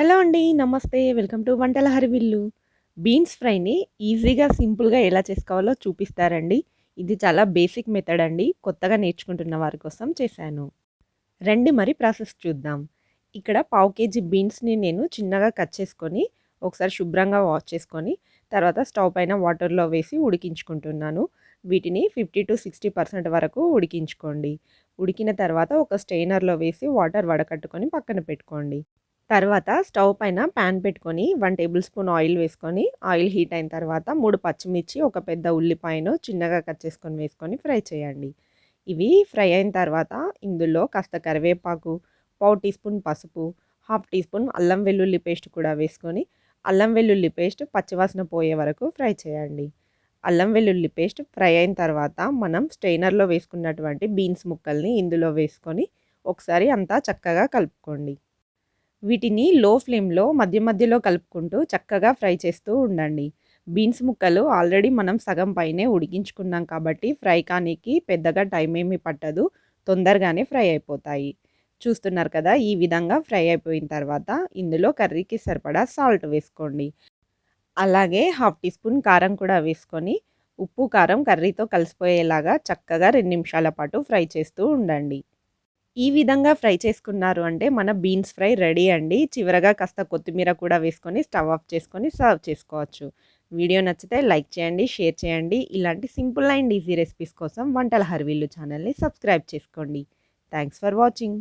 Hello అండి. నమస్తే. Welcome to వంటల హరివిల్లు. బీన్స్ ఫ్రైని ఈజీగా, సింపుల్‌గా ఎలా చేసుకోవాలో చూపిస్తారండి. ఇది చాలా బేసిక్ మెథడ్ అండి. కొత్తగా నేర్చుకుంటున్న వారి కోసం చేశాను. రండి మరి ప్రాసెస్ చూద్దాం. ఇక్కడ పావు కేజీ బీన్స్‌ని నేను చిన్నగా కట్ చేసుకొని, ఒకసారి శుభ్రంగా వాష్ చేసుకొని, తర్వాత స్టవ్ పైన వాటర్‌లో వేసి ఉడికించుకుంటున్నాను. వీటిని 50-60% వరకు ఉడికించుకోండి. ఉడికిన తర్వాత ఒక స్టెయినర్లో వేసి వాటర్ వడకట్టుకొని పక్కన పెట్టుకోండి. తర్వాత స్టవ్ పైన పాన్ పెట్టుకొని వన్ టేబుల్ స్పూన్ ఆయిల్ వేసుకొని, ఆయిల్ హీట్ అయిన తర్వాత మూడు పచ్చిమిర్చి, ఒక పెద్ద ఉల్లిపాయను చిన్నగా కట్ చేసుకొని వేసుకొని ఫ్రై చేయండి. ఇవి ఫ్రై అయిన తర్వాత ఇందులో కాస్త కరివేపాకు, పావు టీ స్పూన్ పసుపు, హాఫ్ టీ స్పూన్ అల్లం వెల్లుల్లి పేస్ట్ కూడా వేసుకొని, అల్లం వెల్లుల్లి పేస్ట్ పచ్చివాసన పోయే వరకు ఫ్రై చేయండి. అల్లం వెల్లుల్లి పేస్ట్ ఫ్రై అయిన తర్వాత మనం స్ట్రెయినర్‌లో వేసుకున్నటువంటి బీన్స్ ముక్కల్ని ఇందులో వేసుకొని, ఒకసారి అంతా చక్కగా కలుపుకోండి. వీటిని లో ఫ్లేమ్‌లో మధ్య మధ్యలో కలుపుకుంటూ చక్కగా ఫ్రై చేస్తూ ఉండండి. బీన్స్ ముక్కలు ఆల్రెడీ మనం సగం పైనే ఉడికించుకున్నాం కాబట్టి ఫ్రై కానీకి పెద్దగా టైం ఏమీ పట్టదు. తొందరగానే ఫ్రై అయిపోతాయి. చూస్తున్నారు కదా! ఈ విధంగా ఫ్రై అయిపోయిన తర్వాత ఇందులో కర్రీకి సరిపడా సాల్ట్ వేసుకోండి. అలాగే హాఫ్ టీ స్పూన్ కారం కూడా వేసుకొని, ఉప్పు, కారం కర్రీతో కలిసిపోయేలాగా చక్కగా రెండు నిమిషాల పాటు ఫ్రై చేస్తూ ఉండండి. ఈ విధంగా ఫ్రై చేసుకున్నారు అంటే మన బీన్స్ ఫ్రై రెడీ అండి. చివరగా కాస్త కొత్తిమీర కూడా వేసుకొని స్టవ్ ఆఫ్ చేసుకొని సర్వ్ చేసుకోవచ్చు. వీడియో నచ్చితే లైక్ చేయండి, షేర్ చేయండి. ఇలాంటి సింపుల్ అండ్ ఈజీ రెసిపీస్ కోసం వంటల హర్వీళ్ళు ఛానల్‌ని సబ్స్క్రైబ్ చేసుకోండి. Thanks for watching.